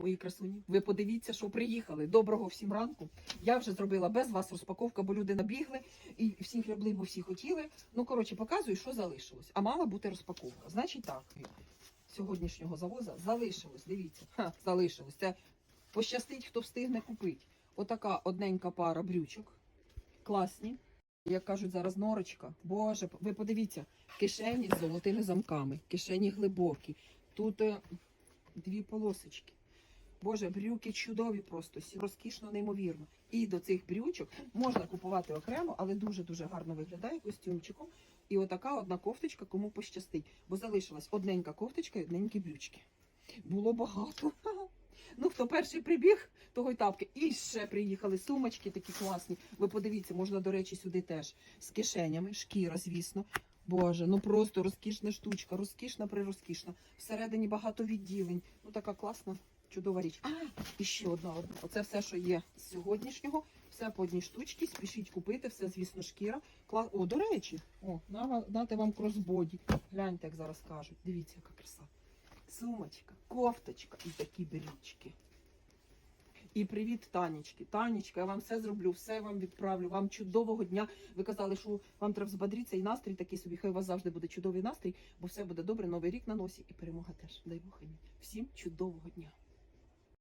Мої красуні, ви подивіться, що приїхали. Доброго всім ранку. Я вже зробила без вас розпаковка, бо люди набігли і всі гребли, бо всі хотіли. Ну, коротше, показую, що залишилось. А мала бути розпаковка. Значить так, сьогоднішнього завоза залишилось. Дивіться, Ха, залишилось. Це пощастить, хто встигне купити. Отака одненька пара брючок. Класні. Як кажуть зараз норочка. Боже, ви подивіться, кишені з золотими замками, кишені глибокі. Тут е, дві полосочки. Боже, брюки чудові просто, розкішно, неймовірно. І до цих брючок можна купувати окремо, але дуже-дуже гарно виглядає костюмчиком. І отака одна кофточка, кому пощастить. Бо залишилась одненька кофточка і одненькі брючки. Було багато. Ну, хто перший прибіг, того й тапки. І ще приїхали сумочки такі класні. Ви подивіться, можна, до речі, сюди теж з кишенями, шкіра, звісно. Боже, ну просто розкішна штучка, розкішна прирозкішна. Всередині багато відділень. Ну така класна, чудова річ. А, і ще одна одна. Оце все, що є з сьогоднішнього. Все по одній штучці. Спішіть купити, все, звісно, шкіра. Кла... О, до речі, о, дати вам кросбоді. Гляньте, як зараз кажуть. Дивіться, яка краса. Сумочка, кофточка і такі брючки. І привіт, Танечки. Танечка, я вам все зроблю, все вам відправлю. Вам чудового дня. Ви казали, що вам треба збадритися і настрій такий собі. Хай у вас завжди буде чудовий настрій, бо все буде добре. Новий рік на носі і перемога теж. Дай Бог. Всім чудового дня.